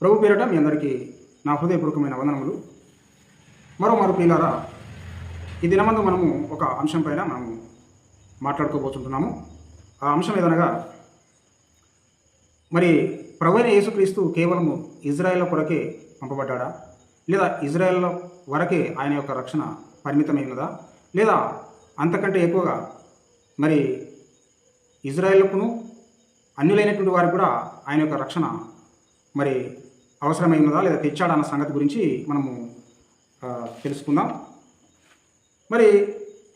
ప్రభు పేరిట మీ అందరికీ నా హృదయపూర్వకమైన వందనములు. మరో మరో ప్రియులారా ఈ దినమందు మనము ఒక అంశం పైన మనము మాట్లాడుకోబోతుంటున్నాము. ఆ అంశం ఏదనగా మరి ప్రభు యేసుక్రీస్తు కేవలము ఇజ్రాయెల్ కొరకే పంపబడ్డా లేదా ఇజ్రాయెల్ వరకే ఆయన యొక్క రక్షణ పరిమితమైనదా? లేదా అంతకంటే ఎక్కువగా మరి ఇజ్రాయెల్కును అన్యులైనటువంటి వారికి కూడా ఆయన యొక్క రక్షణ మరి అవసరమైనదా లేదా తెచ్చాడా అన్న సంగతి గురించి మనము తెలుసుకుందాం. మరి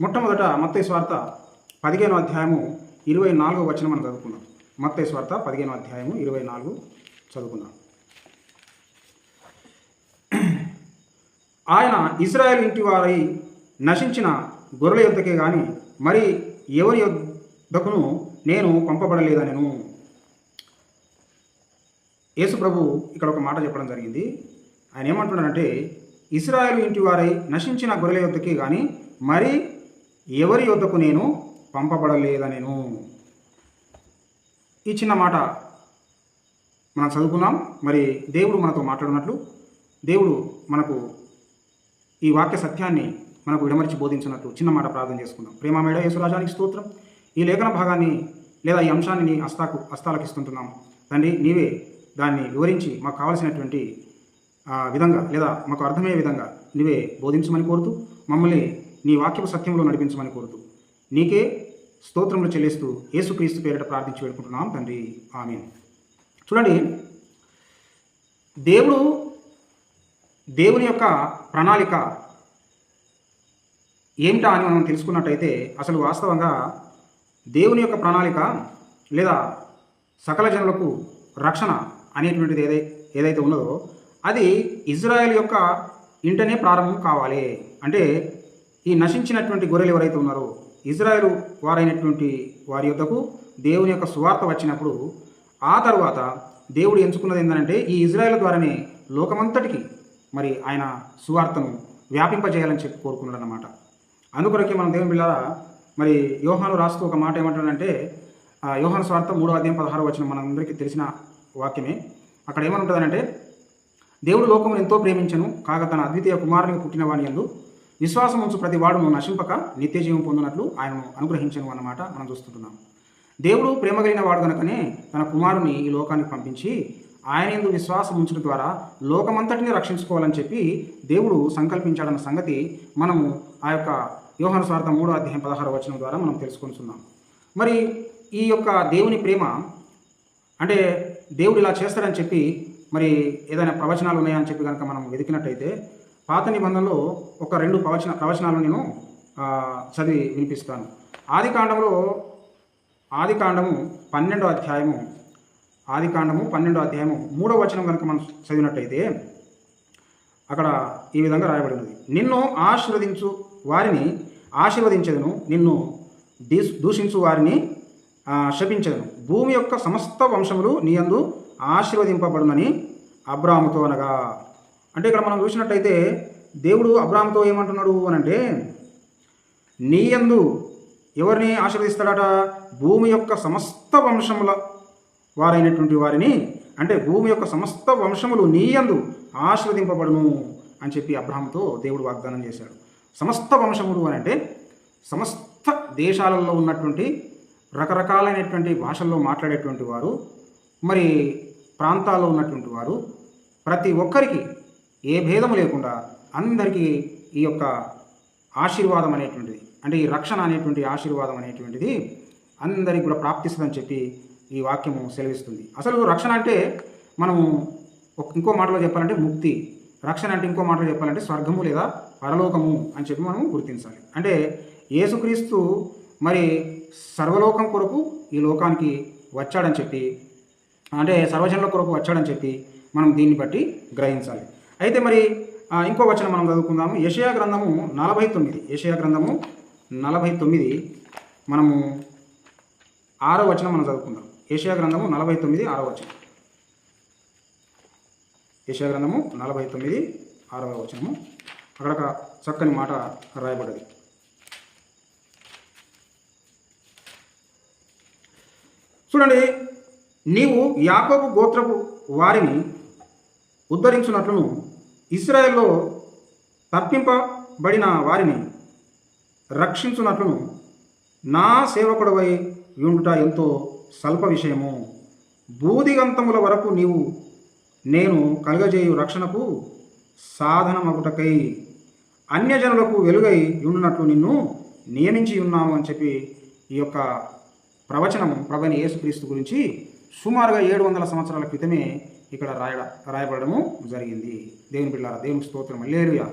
మొట్టమొదట మత్తయి స్వార్థ పదిహేను అధ్యాయము ఇరవై నాలుగో వచ్చిన మనం చదువుకుందాం. మత్తయి స్వార్థ పదిహేను అధ్యాయము ఇరవై నాలుగు చదువుకుందాం. ఆయన ఇజ్రాయెల్ ఇంటి వారై నశించిన గొర్రెల యొద్దకే కానీ మరి ఎవరి యొద్దకును నేను పంపబడలేదనను? యేసు ప్రభు ఇక్కడ ఒక మాట చెప్పడం జరిగింది. ఆయన ఏమంటున్నాడంటే ఇస్రాయేల్ ఇంటి వారై నశించిన గొర్రెల యొద్దకే కానీ మరి ఎవరి యొద్దకు నేను పంపబడలేదనెను? ఈ చిన్న మాట మనం చదువుకున్నాం మరి దేవుడు మనతో మాట్లాడినట్లు దేవుడు మనకు ఈ వాక్య సత్యాన్ని మనకు విడమర్చి బోధించినట్టు చిన్న మాట ప్రార్థన చేసుకుందాం. ప్రేమ మేడ యేసురాజానికి స్తోత్రం. ఈ లేఖన భాగాన్ని లేదా ఈ అంశాన్ని నీ హస్తాకు హస్తాలకు ఇస్తుంటున్నాం తండ్రి నీవే దాన్ని వివరించి మాకు కావలసినటువంటి ఆ, విధంగా లేదా మాకు అర్థమయ్యే విధంగా నువ్వే బోధించమని కోరుతూ మమ్మల్ని నీ వాక్యపు సత్యంలో నడిపించమని కోరుతూ నీకే స్తోత్రములు చెల్లిస్తూ యేసుక్రీస్తు పేరిట ప్రార్థించి వేడుకుంటున్నాం తండ్రి. ఆమె చూడండి దేవుడు దేవుని యొక్క ప్రణాళిక ఏమిటా అని మనం తెలుసుకున్నట్టయితే అసలు వాస్తవంగా దేవుని యొక్క ప్రణాళిక లేదా సకల జనులకు రక్షణ అనేటువంటిది ఏదై ఏదైతే ఉన్నదో అది ఇజ్రాయెల్ యొక్క ఇంటనే ప్రారంభం కావాలి. అంటే ఈ నశించినటువంటి గొర్రెలు ఎవరైతే ఉన్నారో ఇజ్రాయెల్ వారైనటువంటి వారి యొద్దకు దేవుని యొక్క సువార్త వచ్చినప్పుడు ఆ తర్వాత దేవుడు ఎంచుకున్నది ఏంటంటే ఈ ఇజ్రాయెల్ ద్వారానే లోకమంతటికి మరి ఆయన సువార్తను వ్యాపింపజేయాలని చెప్పి కోరుకున్నాడు అన్నమాట అందుకొరకే మనం దేవుని బిళ్ళారా మరి యోహాను రాస్తూ ఒక మాట ఏమంటాడంటే ఆ యోహాను స్వార్థ మూడో అధ్యాయం పదహారు వచ్చిన మనందరికీ తెలిసిన వాక్యమే. అక్కడ ఏమనుంటుందనంటే దేవుడు లోకమును ఎంతో ప్రేమించను కాగా తన అద్వితీయ కుమారుని పుట్టిన వాని ఎందు విశ్వాసం ఉంచు ప్రతి వాడును నశింపక నిత్య జీవం పొందినట్లు ఆయనను అనుగ్రహించను అన్నమాట మనం చూస్తుంటున్నాం. దేవుడు ప్రేమ కలిగిన వాడు కనుకనే తన కుమారుని ఈ లోకానికి పంపించి ఆయన ఎందు విశ్వాసం ఉంచడం ద్వారా లోకమంతటిని రక్షించుకోవాలని చెప్పి దేవుడు సంకల్పించాడన్న సంగతి మనము ఆ యొక్క యోహన స్వార్థ మూడో అధ్యాయం పదహారు వచనం ద్వారా మనం తెలుసుకుంటున్నాం మరి ఈ యొక్క దేవుని ప్రేమ అంటే దేవుడు ఇలా చేస్తాడని చెప్పి మరి ఏదైనా ప్రవచనాలు ఉన్నాయని చెప్పి కనుక మనం వెతికినట్టయితే పాత నిబంధనలో ఒక రెండు ప్రవచన ప్రవచనాలు నేను చదివి వినిపిస్తాను. ఆది కాండంలో ఆది కాండము పన్నెండో అధ్యాయము ఆది కాండము పన్నెండో అధ్యాయము మూడో వచనం కనుక మనం చదివినట్టయితే అక్కడ ఈ విధంగా రాయబడి ఉన్నది నిన్ను ఆశీర్వదించు వారిని ఆశీర్వదించదును నిన్ను దీ- దూషించు వారిని శపించను భూమి యొక్క సమస్త వంశములు నీయందు ఆశీర్వదింపబడునని అబ్రాహ్మతో అనగా. అంటే ఇక్కడ మనం చూసినట్టయితే దేవుడు అబ్రాహ్మతో ఏమంటున్నాడు అని అంటే నీయందు ఎవరిని ఆశీర్వదిస్తాడట? భూమి యొక్క సమస్త వంశముల వారైనటువంటి వారిని. అంటే భూమి యొక్క సమస్త వంశములు నీయందు ఆశీర్వదింపబడును అని చెప్పి అబ్రహంతో దేవుడు వాగ్దానం చేశాడు. సమస్త వంశములు అని అంటే సమస్త దేశాలలో ఉన్నటువంటి రకరకాలైనటువంటి భాషల్లో మాట్లాడేటువంటి వారు మరి ప్రాంతాల్లో ఉన్నటువంటి వారు ప్రతి ఒక్కరికి ఏ భేదము లేకుండా అందరికీ ఈ యొక్క ఆశీర్వాదం అనేటువంటిది అంటే ఈ రక్షణ అనేటువంటి ఆశీర్వాదం అనేటువంటిది అందరికి కూడా ప్రాప్తిస్తుందని చెప్పి ఈ వాక్యము సెలవిస్తుంది. అసలు రక్షణ అంటే మనము ఇంకో మాటలో చెప్పాలంటే ముక్తి. రక్షణ అంటే ఇంకో మాటలో చెప్పాలంటే స్వర్గము లేదా పరలోకము అని చెప్పి మనం గుర్తించాలి. అంటే యేసుక్రీస్తు మరి సర్వలోకం కొరకు ఈ లోకానికి వచ్చాడని చెప్పి అంటే సర్వజనుల కొరకు వచ్చాడని చెప్పి మనం దీన్ని బట్టి గ్రహించాలి. అయితే మరి ఇంకో వచనం మనం చదువుకుందాము. యషయా గ్రంథము నలభై తొమ్మిది. యషయా గ్రంథము నలభై తొమ్మిది. మనము ఆరో వచనం మనం చదువుకుందాం. ఏషియా గ్రంథము నలభై తొమ్మిది ఆరో వచనం. ఏషియా గ్రంథము నలభై తొమ్మిది ఆరవ వచనము. అక్కడ ఒక చక్కని మాట రాయబడ్డది. చూడండి నీవు యాకోబు గోత్రపు వారిని ఉద్ధరించినట్లును. ఇస్రాయేల్లో తప్పింపబడిన వారిని రక్షించున్నట్లును నా సేవకుడవై ఉండుట ఎంతో స్వల్ప విషయము. బూదిగంతముల వరకు నీవు నేను కలుగజేయు రక్షణకు సాధనమగుటకై అన్యజనులకు వెలుగై ఉండునట్లు నిన్ను నియమించి ఉన్నాము అని చెప్పి ఈ యొక్క ప్రవచనం ప్రభైన యేసుక్రీస్తు గురించి సుమారుగా ఏడు వందల సంవత్సరాల క్రితమే ఇక్కడ రాయడ రాయబడము జరిగింది. దేవుని బిళ్ళ దేవుని స్తోత్రం లేరుయా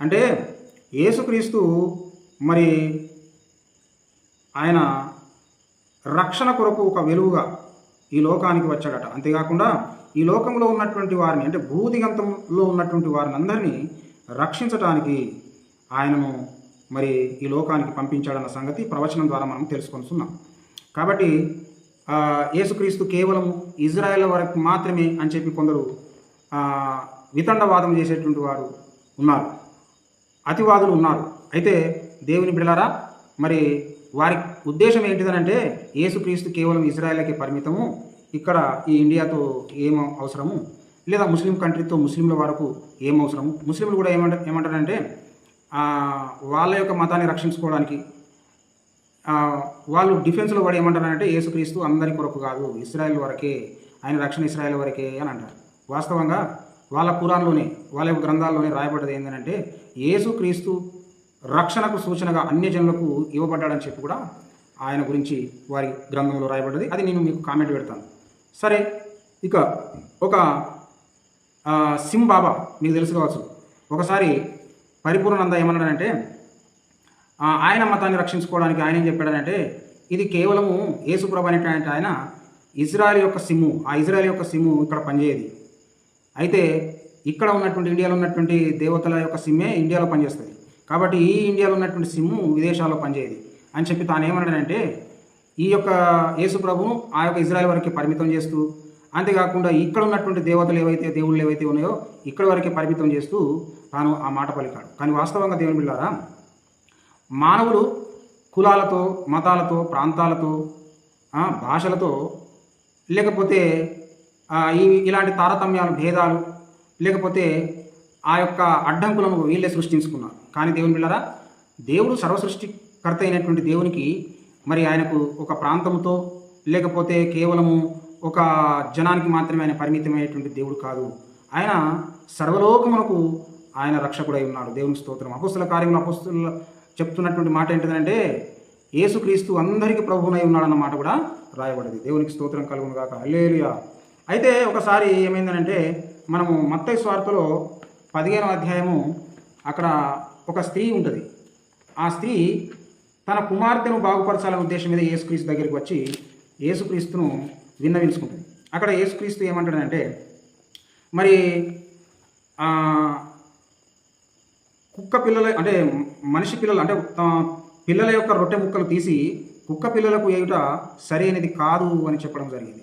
అంటే యేసుక్రీస్తు మరి ఆయన రక్షణ కొరకు ఒక వెలుగుగా ఈ లోకానికి వచ్చాడట. అంతేకాకుండా ఈ లోకంలో ఉన్నటువంటి వారిని అంటే భూదిగంతంలో ఉన్నటువంటి వారిని అందరినీ రక్షించటానికి ఆయనను మరి ఈ లోకానికి పంపించాడన్న సంగతి ప్రవచనం ద్వారా మనం తెలుసుకొనిస్తున్నాం కాబట్టి యేసుక్రీస్తు కేవలం ఇజ్రాయెల్ వరకు మాత్రమే అని చెప్పి కొందరు వితండవాదం చేసేటువంటి వారు ఉన్నారు. అతివాదులు ఉన్నారు. అయితే దేవుని బిడలారా మరి వారి ఉద్దేశం ఏంటిదనంటే యేసుక్రీస్తు కేవలం ఇజ్రాయెల్కే పరిమితము. ఇక్కడ ఈ ఇండియాతో ఏం అవసరము? లేదా ముస్లిం కంట్రీతో ముస్లింల వరకు ఏం అవసరము? ముస్లింలు కూడా ఏమంట ఏమంటారంటే వాళ్ళ యొక్క మతాన్ని రక్షించుకోవడానికి వాళ్ళు డిఫెన్స్లో వాడు ఏమంటారంటే యేసుక్రీస్తు అందరి కొరకు కాదు ఇస్రాయల్ వరకే ఆయన రక్షణ ఇస్రాయల్ వరకే అని అంటారు. వాస్తవంగా వాళ్ళ కురాన్లోనే వాళ్ళ గ్రంథాల్లోనే రాయబడ్డది ఏంటంటే యేసుక్రీస్తు రక్షణకు సూచనగా అన్య జనులకు ఇవ్వబడ్డాడని చెప్పి కూడా ఆయన గురించి వారి గ్రంథంలో రాయబడ్డది. అది నేను మీకు కామెంట్ పెడతాను. సరే ఇక ఒక ఆ, సిమ్ బాబా మీకు తెలుసు కావచ్చు. ఒకసారి పరిపూర్ణానంద ఏమన్నాడంటే ఆయన మతాన్ని రక్షించుకోవడానికి ఆయన ఏం చెప్పాడనంటే ఇది కేవలము ఏసుప్రభు అనేటువంటి ఆయన ఇజ్రాయెల్ యొక్క సిమ్ము ఆ ఇజ్రాయెల్ యొక్క సిమ్ము ఇక్కడ పనిచేయదు. అయితే ఇక్కడ ఉన్నటువంటి ఇండియాలో ఉన్నటువంటి దేవతల యొక్క సిమ్మే ఇండియాలో పనిచేస్తుంది. కాబట్టి ఈ ఇండియాలో ఉన్నటువంటి సిమ్ము విదేశాల్లో పనిచేయదు. అని చెప్పి తాను ఏమన్నాడంటే ఈ యొక్క యేసుప్రభును ఆ యొక్క ఇజ్రాయెల్ వరకు పరిమితం చేస్తూ అంతేకాకుండా ఇక్కడ ఉన్నటువంటి దేవతలు ఏవైతే దేవుళ్ళు ఏవైతే ఉన్నాయో ఇక్కడ వరకే పరిమితం చేస్తూ తాను ఆ మాట పలికాడు. కానీ వాస్తవంగా దేవుని బిళ్ళారా మానవులు కులాలతో మతాలతో ప్రాంతాలతో భాషలతో లేకపోతే ఈ ఇలాంటి తారతమ్యాలు భేదాలు లేకపోతే ఆ యొక్క అడ్డంకులను వీళ్ళే సృష్టించుకున్నారు. కానీ దేవుని పిల్లరా దేవుడు సర్వసృష్టికర్త అయినటువంటి దేవునికి మరి ఆయనకు ఒక ప్రాంతంతో లేకపోతే కేవలము ఒక జనానికి మాత్రమే ఆయన పరిమితమైనటువంటి దేవుడు కాదు. ఆయన సర్వలోకమునకు ఆయన రక్షకుడై ఉన్నాడు. దేవుని స్తోత్రం. అపుస్తుల కార్యంలో అపుస్తుల చెప్తున్నటువంటి మాట ఏంటిదంటే యేసుక్రీస్తు అందరికీ ప్రభువునై ఉన్నాడన్న మాట కూడా రాయబడింది. దేవునికి స్తోత్రం కలుగును కాక అల్లేలుయా అయితే ఒకసారి ఏమైందనంటే మనము మత్తయి స్వార్థలో పదిహేను అధ్యాయము అక్కడ ఒక స్త్రీ ఉంటుంది. ఆ స్త్రీ తన కుమార్తెను బాగుపరచాలనే ఉద్దేశం మీద యేసుక్రీస్తు దగ్గరికి వచ్చి యేసుక్రీస్తును విన్నవించుకుంటుంది. అక్కడ యేసుక్రీస్తు ఏమంటాడంటే మరి కుక్క పిల్లల అంటే మనిషి పిల్లలు అంటే పిల్లల యొక్క రొట్టె ముక్కలు తీసి కుక్క పిల్లలకు ఏయుట సరైనది కాదు అని చెప్పడం జరిగింది.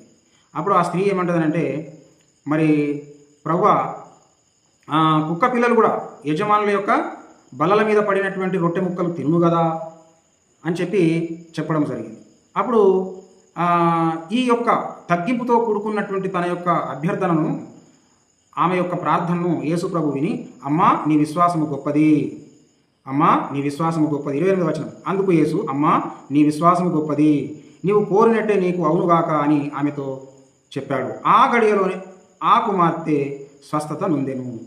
అప్పుడు ఆ స్త్రీ ఏమంటుందంటే మరి ప్రవ్వ కుక్క పిల్లలు కూడా యజమానుల యొక్క బల్లల మీద పడినటువంటి రొట్టె ముక్కలు తిను కదా అని చెప్పి చెప్పడం జరిగింది. అప్పుడు ఈ యొక్క తగ్గింపుతో కూడుకున్నటువంటి తన యొక్క అభ్యర్థనను ఆమె యొక్క ప్రార్థనను యేసు ప్రభు విని అమ్మా నీ విశ్వాసము గొప్పది. అమ్మా నీ విశ్వాసము గొప్పది. ఇరవై ఎనిమిది వచనం. అందుకు యేసు అమ్మా నీ విశ్వాసము గొప్పది. నీవు కోరినట్టే నీకు అవునుగాక అని ఆమెతో చెప్పాడు. ఆ గడియలోనే ఆ కుమార్తె స్వస్థత నొందెను.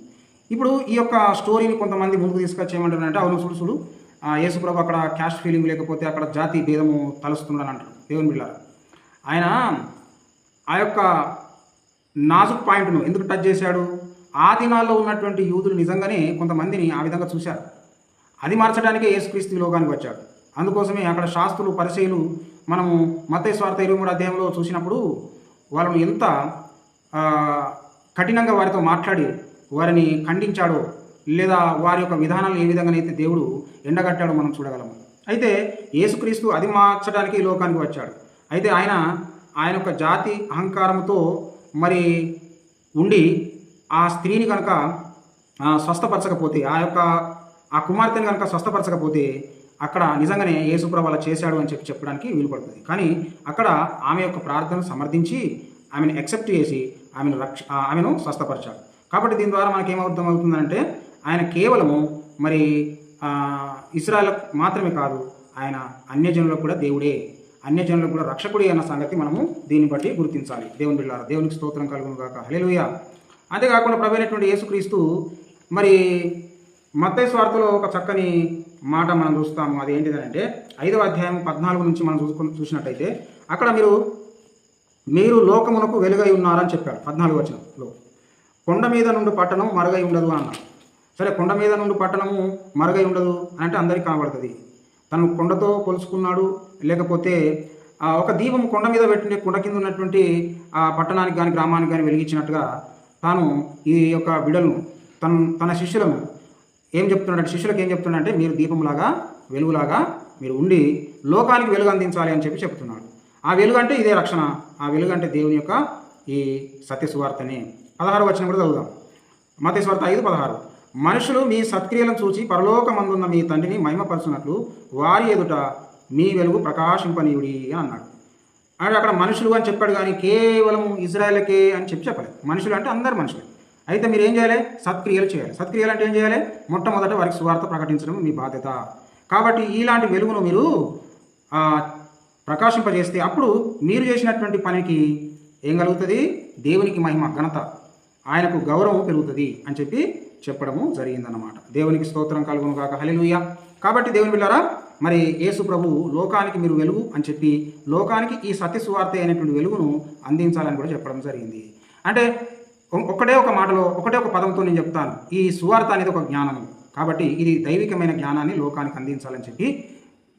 ఇప్పుడు ఈ యొక్క స్టోరీని కొంతమంది ముందుకు తీసుకొచ్చేయమంటారంటే అవును చూడు చూడు ఆ యేసుప్రభు అక్కడ క్యాస్ట్ ఫీలింగ్ లేకపోతే అక్కడ జాతి భేదము తలుస్తుండని అంటారు. దేవుని బిళ్ళారు ఆయన ఆ యొక్క నాజుక్ పాయింట్ను ఎందుకు టచ్ చేశాడు? ఆ దినాల్లో ఉన్నటువంటి యూదులు నిజంగానే కొంతమందిని ఆ విధంగా చూశారు. అది మార్చడానికే యేసుక్రీస్తు లోకానికి వచ్చాడు. అందుకోసమే అక్కడ శాస్త్రులు పరిచయలు మనము మతయ స్వార్థ ఇరవై మూడు అధ్యాయంలో చూసినప్పుడు వాళ్ళను ఎంత కఠినంగా వారితో మాట్లాడి వారిని ఖండించాడో లేదా వారి యొక్క విధానాలు ఏ విధంగానైతే దేవుడు ఎండగట్టాడో మనం చూడగలము. అయితే యేసుక్రీస్తు అది మార్చడానికి లోకానికి వచ్చాడు. అయితే ఆయన ఆయన యొక్క జాతి అహంకారంతో మరి ఉండి ఆ స్త్రీని కనుక స్వస్థపరచకపోతే ఆ యొక్క ఆ కుమార్తెని కనుక స్వస్థపరచకపోతే అక్కడ నిజంగానే యేసుప్రభు అలా చేశాడు అని చెప్పి చెప్పడానికి వీలు పడుతుంది కానీ అక్కడ ఆమె యొక్క ప్రార్థనను సమర్థించి ఆమెను యాక్సెప్ట్ చేసి ఆమెను రక్ష ఆమెను స్వస్థపరిచాడు. కాబట్టి దీని ద్వారా మనకి ఏమర్థం అవుతుందంటే ఆయన కేవలము మరి ఇస్రాయల్ మాత్రమే కాదు ఆయన అన్యజనులకు కూడా దేవుడే. అన్యజనులకు కూడా రక్షకుడి అన్న సంగతి మనము దీన్ని బట్టి గుర్తించాలి. దేవుని బిళ్ళారా దేవునికి స్తోత్రం కలుగును గాక. హలేలుయ అంతేకాకుండా ప్రభైనటువంటి యేసుక్రీస్తు మరి మత్తయి స్వార్థలో ఒక చక్కని మాట మనం చూస్తాము. అది ఏంటిదంటే ఐదవ అధ్యాయం పద్నాలుగు నుంచి మనం చూసుకుని చూసినట్టయితే అక్కడ మీరు మీరు లోకమునకు వెలుగై ఉన్నారని చెప్పారు. పద్నాలుగు వచనంలో. కొండ మీద నుండి పట్టణం మరుగై ఉండదు అన్నారు. సరే కొండ మీద నుండి పట్టణము మరుగై ఉండదు అని అంటే అందరికీ కనబడుతుంది. తను కొండతో కొలుసుకున్నాడు. లేకపోతే ఆ, ఒక దీపం కొండ మీద పెట్టిన కొండ కింద ఉన్నటువంటి ఆ పట్టణానికి కానీ గ్రామానికి కానీ వెలిగించినట్టుగా తాను ఈ యొక్క బిడలను తన తన శిష్యులను ఏం చెప్తున్నాడంటే శిష్యులకు ఏం చెప్తున్నాడంటే మీరు దీపంలాగా వెలుగులాగా మీరు ఉండి లోకానికి వెలుగు అందించాలి అని చెప్పి చెప్తున్నాడు. ఆ వెలుగు అంటే ఇదే రక్షణ. ఆ వెలుగు అంటే దేవుని యొక్క ఈ సత్య సువార్తని పదహారు వచ్చిన కూడా చదువుదాం. మత స్వార్థ ఐదు పదహారు. మనుషులు మీ సత్క్రియలను చూసి పరలోకమందున్న మీ తండ్రిని మహిమపరచునట్లు వారి ఎదుట మీ వెలుగు ప్రకాశింపనీయుడి అని అన్నాడు. అంటే అక్కడ మనుషులు అని చెప్పాడు కానీ కేవలం ఇజ్రాయెల్కే అని చెప్పి చెప్పలేదు. మనుషులు అంటే అందరు మనుషులు. అయితే మీరు ఏం చేయాలి? సత్క్రియలు చేయాలి. సత్క్రియలు అంటే ఏం చేయాలి? మొట్టమొదట వారికి సువార్త ప్రకటించడం మీ బాధ్యత. కాబట్టి ఇలాంటి వెలుగును మీరు ప్రకాశింపజేస్తే అప్పుడు మీరు చేసినటువంటి పనికి ఏం కలుగుతుంది? దేవునికి మహిమ ఘనత. ఆయనకు గౌరవం పెరుగుతుంది అని చెప్పి చెప్పడము జరిగిందన్నమాట. దేవునికి స్తోత్రం కలుగును కాక హల్లెలూయా. కాబట్టి దేవుని బిళ్ళారా మరి యేసు ప్రభు లోకానికి మీరు వెలుగు అని చెప్పి లోకానికి ఈ సత్య సువార్త అయినటువంటి వెలుగును అందించాలని కూడా చెప్పడం జరిగింది. అంటే ఒకటే ఒక మాటలో ఒకటే ఒక పదంతో నేను చెప్తాను. ఈ సువార్త అనేది ఒక జ్ఞానము. కాబట్టి ఇది దైవికమైన జ్ఞానాన్ని లోకానికి అందించాలని చెప్పి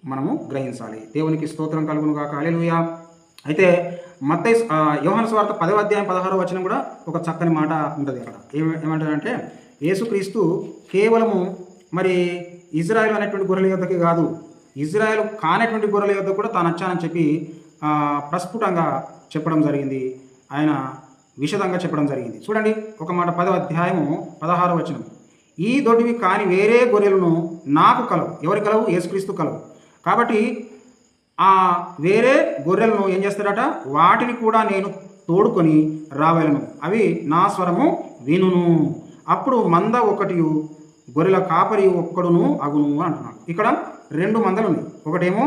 మనము గ్రహించాలి. దేవునికి స్తోత్రం కలుగును కాక హల్లెలూయా. అయితే మత్తై యోహన స్వార్థ పదవ అధ్యాయం పదహారో వచనం కూడా ఒక చక్కని మాట ఉంటుంది అక్కడ. ఏమ ఏమంటారంటే యేసుక్రీస్తు కేవలము మరి ఇజ్రాయెల్ అనేటువంటి గొర్రెల యొద్దకి కాదు ఇజ్రాయెల్ కానటువంటి గొర్రెల యొద్ద కూడా తాను వచ్చానని చెప్పి ప్రస్ఫుటంగా చెప్పడం జరిగింది. ఆయన విషదంగా చెప్పడం జరిగింది. చూడండి ఒక మాట పదవ అధ్యాయము పదహారవ వచనం. ఈ దొడ్డివి కాని వేరే గొర్రెలను నాకు కలవు. ఎవరి కలవు? యేసుక్రీస్తు కలవు. కాబట్టి ఆ వేరే గొర్రెలను ఏం చేస్తాడట వాటిని కూడా నేను తోడుకొని రావలను. అవి నా స్వరము వినును. అప్పుడు మంద ఒకటి గొర్రెల కాపరి ఒక్కడును అగును అని అంటున్నాడు. ఇక్కడ రెండు మందలు ఉన్నాయి. ఒకటేమో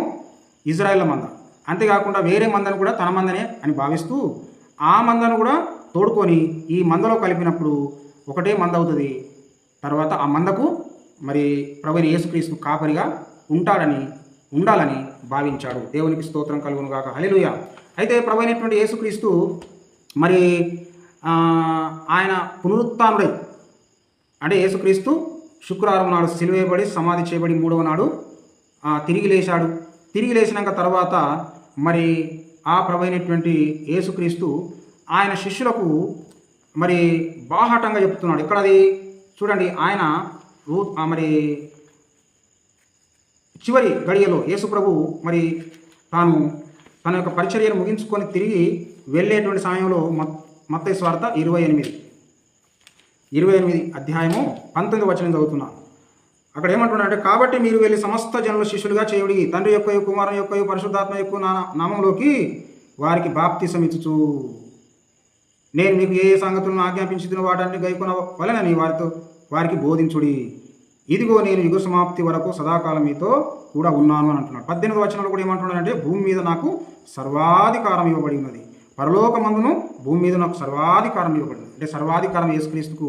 ఇజ్రాయెల్ మంద. అంతేకాకుండా వేరే మందను కూడా తన మందనే అని భావిస్తూ ఆ మందను కూడా తోడుకొని ఈ మందలో కలిపినప్పుడు ఒకటే మంద అవుతుంది. తర్వాత ఆ మందకు మరి ప్రవీణ యేసుక్రీస్తు కాపరిగా ఉంటాడని ఉండాలని భావించాడు. దేవునికి స్తోత్రం కలుగును గాక. హలిలుయ అయితే ప్రభు అయినటువంటి యేసుక్రీస్తు మరి ఆయన పునరుత్డై అంటే యేసుక్రీస్తు శుక్రవారం నాడు సిలువేయబడి సమాధి చేయబడి మూడవ నాడు తిరిగి లేచాడు. తిరిగి లేచినాక తర్వాత మరి ఆ ప్రభైనటువంటి యేసుక్రీస్తు ఆయన శిష్యులకు మరి బాహాటంగా చెప్తున్నాడు. ఇక్కడ అది చూడండి ఆయన మరి చివరి గడియలో యేసుప్రభు మరి తాను తన యొక్క పరిచర్యను ముగించుకొని తిరిగి వెళ్ళేటువంటి సమయంలో మత్ మత్తయి ఇరవై ఎనిమిది. ఇరవై ఎనిమిది అధ్యాయము పంతొమ్మిది వచనం చదువుతున్నాను అక్కడ ఏమంటున్నాడంటే కాబట్టి మీరు వెళ్ళి సమస్త జనుల శిష్యులుగా చేయుడి తండ్రి యొక్క కుమారుని యొక్క పరిశుద్ధాత్మ యొక్క నా- నామంలోకి వారికి బాప్తిసం ఇచ్చుచు. నేను మీకు ఏ ఏ సంగతులను ఆజ్ఞాపించిన వాటన్ని గైకొన వలనని వారితో వారికి బోధించుడి. ఇదిగో నేను యుగ సమాప్తి వరకు సదాకాలం మీతో కూడా ఉన్నాను అని అంటున్నాడు. పద్దెనిమిది వచనంలో కూడా ఏమంటున్నాడంటే భూమి మీద నాకు సర్వాధికారం ఇవ్వబడి ఉన్నది. పరలోకమందును భూమి మీద నాకు సర్వాధికారం ఇవ్వబడింది అంటే సర్వాధికారం యేసుక్రీస్తుకు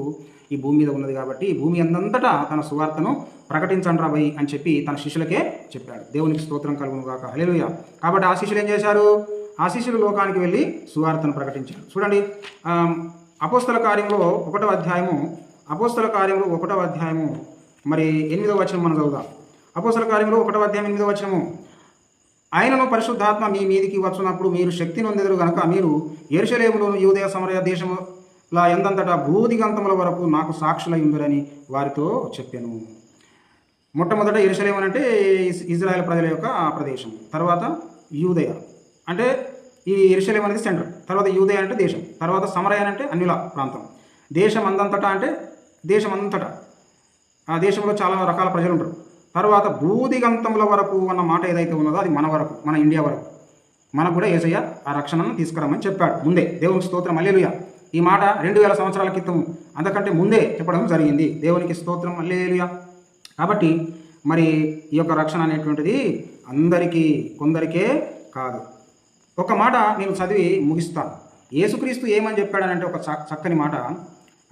ఈ భూమి మీద ఉన్నది కాబట్టి ఈ భూమి అందంతటా తన సువార్తను ప్రకటించండి రాబోయి అని చెప్పి తన శిష్యులకే చెప్పాడు. దేవునికి స్తోత్రం కలుగునుగాక. హలేలుయ కాబట్టి ఆ శిష్యులు ఏం చేశారు? ఆ శిష్యులు లోకానికి వెళ్ళి సువార్తను ప్రకటించారు. చూడండి అపోస్తల కార్యంలో ఒకటో అధ్యాయము అపోస్తల కార్యంలో ఒకటో అధ్యాయము మరి ఎనిమిదో వచనం మనం చదువుదాం. అపోస్తల కార్యంలో ఒకటో అధ్యాయం ఎనిమిదవ వచనము. ఆయనను పరిశుద్ధాత్మ మీ మీదికి వచ్చినప్పుడు మీరు శక్తి నొందెదరు గనక మీరు ఎరుషలేములోను యూదయ సమరయ దేశముల ఎందంతటా భూదిగంతముల వరకు నాకు సాక్షులై ఉందరని వారితో చెప్పాను. మొట్టమొదట ఎరుసలేం అంటే ఇజ్రాయెల్ ప్రజల యొక్క ఆ ప్రదేశం తర్వాత యూదయ. అంటే ఈ ఎరుసలేం అనేది సెంటర్ తర్వాత యూదయ అంటే దేశం తర్వాత సమరయ అంటే అన్యుల ప్రాంతం. దేశం అందంతటా అంటే దేశం అంతటా ఆ దేశంలో చాలా రకాల ప్రజలు ఉంటారు తర్వాత భూదిగంతముల వరకు అన్న మాట ఏదైతే ఉన్నదో అది మన వరకు మన ఇండియా వరకు. మనకు కూడా ఏసయ్య ఆ రక్షణను తీసుకురమ్మని చెప్పాడు. ముందే దేవునికి స్తోత్రం. అల్లేలుయ ఈ మాట రెండు వేల సంవత్సరాల క్రితం అంతకంటే ముందే చెప్పడం జరిగింది. దేవునికి స్తోత్రం. అల్లేలుయ కాబట్టి మరి ఈ యొక్క రక్షణ అనేటువంటిది అందరికీ కొందరికే కాదు. ఒక మాట నేను చదివి ముగిస్తాను. యేసుక్రీస్తు ఏమని చెప్పాడనంటే ఒక చక్కని మాట.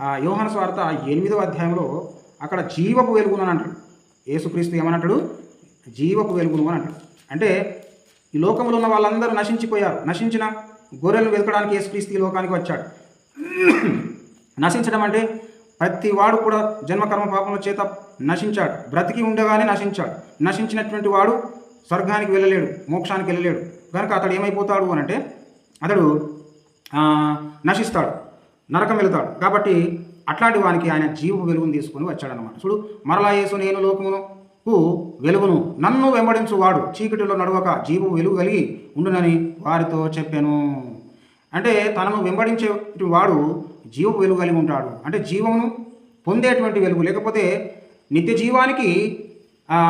ఆ యోహాను స్వార్త ఎనిమిదవ అధ్యాయంలో అక్కడ జీవపు వెలుగునని అంటాడు. ఏసుక్రీస్తు ఏమనంటాడు? జీవపు వెలుగును అని అంటాడు. అంటే ఈ లోకంలో ఉన్న వాళ్ళందరూ నశించిపోయారు. నశించిన గొర్రెలను వెతకడానికి ఏసుక్రీస్తు ఈ లోకానికి వచ్చాడు. నశించడం అంటే ప్రతి వాడు కూడా జన్మకర్మ పాపముల చేత నశించాడు. బ్రతికి ఉండగానే నశించాడు. నశించినటువంటి వాడు స్వర్గానికి వెళ్ళలేడు మోక్షానికి వెళ్ళలేడు. కనుక అతడు ఏమైపోతాడు అని అంటే అతడు నశిస్తాడు నరకం వెళతాడు. కాబట్టి అట్లాంటి వానికి ఆయన జీవ వెలుగును తీసుకొని వచ్చాడనమాట చూడు మరలా యేసు నేను లోకమునకు వెలుగును నన్ను వెంబడించు వాడు చీకటిలో నడవక జీవు వెలుగు కలిగి ఉండునని వారితో చెప్పాను. అంటే తనను వెంబడించే వాడు జీవు వెలుగు కలిగి ఉంటాడు. అంటే జీవమును పొందేటువంటి వెలుగు లేకపోతే నిత్య జీవానికి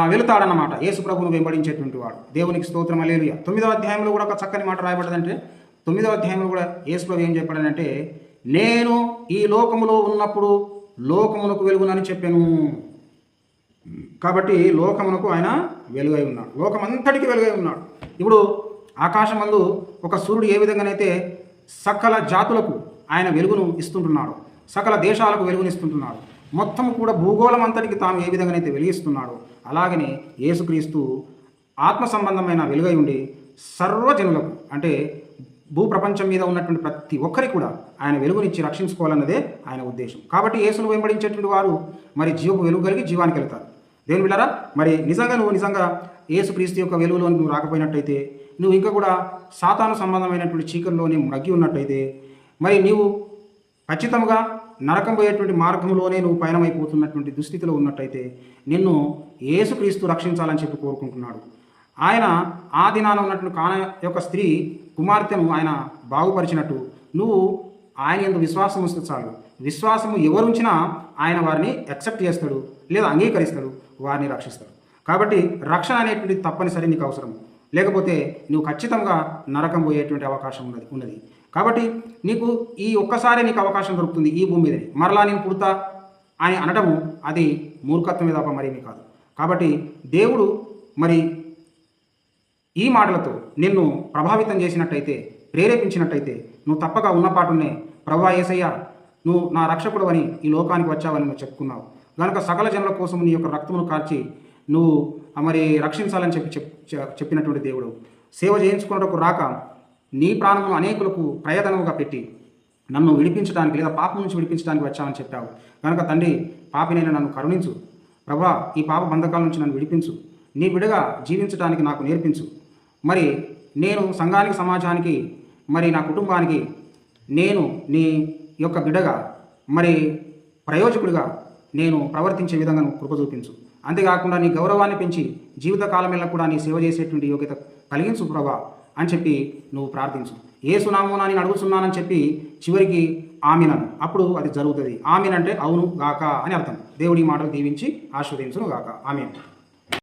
వెళుతాడనమాట యేసు ప్రభును వెంబడించేటువంటి వాడు. దేవునికి స్తోత్రం అలేలుయ తొమ్మిదో అధ్యాయంలో కూడా ఒక చక్కని మాట రాయబడ్డదంటే తొమ్మిదో అధ్యాయంలో కూడా యేసు ప్రభు ఏం చెప్పాడనంటే నేను ఈ లోకములో ఉన్నప్పుడు లోకమునకు వెలుగునని చెప్పాను. కాబట్టి లోకమునకు ఆయన వెలుగై ఉన్నాడు. లోకమంతటికి వెలుగై ఉన్నాడు. ఇప్పుడు ఆకాశమందు ఒక సూర్యుడు ఏ విధంగానైతే సకల జాతులకు ఆయన వెలుగును ఇస్తుంటున్నాడు సకల దేశాలకు వెలుగునిస్తుంటున్నాడు మొత్తం కూడా భూగోళం అంతటికి తాను ఏ విధంగానైతే వెలిగిస్తున్నాడో అలాగనే యేసుక్రీస్తు ఆత్మ సంబంధమైన వెలుగై ఉండి సర్వజనులకు అంటే భూప్రపంచం మీద ఉన్నటువంటి ప్రతి ఒక్కరికి కూడా ఆయన వెలుగునిచ్చి రక్షించుకోవాలన్నదే ఆయన ఉద్దేశం. కాబట్టి యేసును వెంబడించేటువంటి వారు మరి జీవకు వెలుగు కలిగి జీవానికి వెళ్తారు. దేవుని బిళ్ళారా మరి నిజంగా నువ్వు నిజంగా యేసుక్రీస్తు యొక్క వెలుగులో నువ్వు రాకపోయినట్టయితే నువ్వు ఇంకా కూడా సాతాను సంబంధమైనటువంటి చీకల్లోనే మగ్గి ఉన్నట్టయితే మరి నీవు ఖచ్చితంగా నరకం పోయేటువంటి మార్గంలోనే నువ్వు పయనమైపోతున్నటువంటి దుస్థితిలో ఉన్నట్టయితే నిన్ను యేసుక్రీస్తు రక్షించాలని చెప్పి కోరుకుంటున్నాడు. ఆయన ఆ దినాన ఉన్నటువంటి కాన యొక్క స్త్రీ కుమార్తెను ఆయన బాగుపరిచినట్టు. నువ్వు ఆయన ఎంత విశ్వాసం ఉంచితే చాలు. విశ్వాసము ఎవరు ఉంచినా ఆయన వారిని యాక్సెప్ట్ చేస్తాడు లేదా అంగీకరిస్తాడు వారిని రక్షిస్తాడు. కాబట్టి రక్షణ అనేటువంటి తప్పనిసరి నీకు అవసరం. లేకపోతే నువ్వు ఖచ్చితంగా నరకం పోయేటువంటి అవకాశం ఉన్నది ఉన్నది. కాబట్టి నీకు ఈ ఒక్కసారి నీకు అవకాశం దొరుకుతుంది ఈ భూమి మీదనే. మరలా నేను పుడతా అని అనటము అది మూర్ఖత్వమే తప్ప మరేమీ కాదు. కాబట్టి దేవుడు మరి ఈ మాటలతో నిన్ను ప్రభావితం చేసినట్టయితే ప్రేరేపించినట్టయితే నువ్వు తప్పక ఉన్నపాటునే ప్రభా ఏసయ్య నువ్వు నా రక్షకుడు అని ఈ లోకానికి వచ్చావని నువ్వు చెప్పుకున్నావు. కనుక సకల జనుల కోసం నీ యొక్క రక్తమును కార్చి నువ్వు మరి రక్షించాలని చెప్పి చెప్ చెప్పినటువంటి దేవుడు. సేవ చేయించుకున్నటకు రాక నీ ప్రాణమును అనేకులకు ప్రయతనముగా పెట్టి నన్ను విడిపించడానికి లేదా పాపం నుంచి విడిపించడానికి వచ్చావని చెప్పావు. కనుక తండ్రి పాపినైనా నన్ను కరుణించు. ప్రభా ఈ పాప బంధకాల నుంచి నన్ను విడిపించు. నీ విడగా జీవించడానికి నాకు నేర్పించు. మరి నేను సంఘానికి సమాజానికి మరి నా కుటుంబానికి నేను నీ యొక్క బిడగా మరి ప్రయోజకుడిగా నేను ప్రవర్తించే విధంగా కృప చూపించు. అంతేకాకుండా నీ గౌరవాన్ని పెంచి జీవితకాలమెల్లా కూడా నీ సేవ చేసేటువంటి యోగ్యత కలిగించు ప్రభా అని చెప్పి నువ్వు ప్రార్థించు. ఏ సునామోనా నేను అడుగుతున్నానని చెప్పి చివరికి ఆమెనను. అప్పుడు అది జరుగుతుంది. ఆమెనంటే అవును గాక అని అర్థం. దేవుడి మాటలు దీవించి ఆస్వాదించును గాక ఆమె